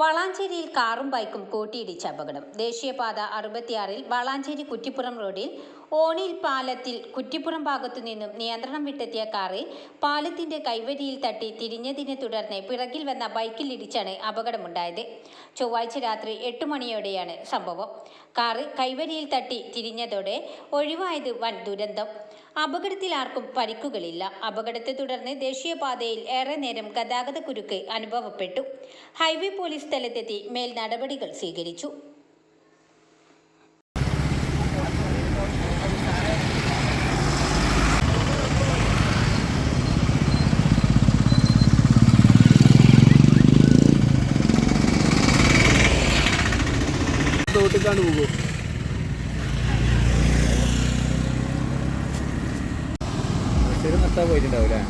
വളാഞ്ചേരിയിൽ കാറും ബൈക്കും കൂട്ടിയിടിച്ച അപകടം. ദേശീയപാത അറുപത്തിയാറിൽ വളാഞ്ചേരി കുറ്റിപ്പുറം റോഡിൽ ഓണിൽ പാലത്തിൽ കുറ്റിപ്പുറം ഭാഗത്തു നിന്നും നിയന്ത്രണം വിട്ടെത്തിയ കാറ് പാലത്തിന്റെ കൈവരിയിൽ തട്ടി തിരിഞ്ഞതിനെ തുടർന്ന് പിറകിൽ വന്ന ബൈക്കിൽ ഇടിച്ചാണ് അപകടമുണ്ടായത്. ചൊവ്വാഴ്ച രാത്രി എട്ട് മണിയോടെയാണ് സംഭവം. കാറ് കൈവരിയിൽ തട്ടി തിരിഞ്ഞതോടെ ഒഴിവായത് വൻ ദുരന്തം. അപകടത്തിൽ ആർക്കും പരിക്കുകളില്ല. അപകടത്തെ തുടർന്ന് ദേശീയപാതയിൽ ഏറെ നേരം ഗതാഗത കുരുക്ക് അനുഭവപ്പെട്ടു. ഹൈവേ പോലീസ് സ്ഥലത്തെത്തി മേൽ നടപടികൾ സ്വീകരിച്ചു. തോട്ടിക്കാണ്ട് പോകും നിർത്താൻ പോയിട്ടുണ്ടാവില്ലേ?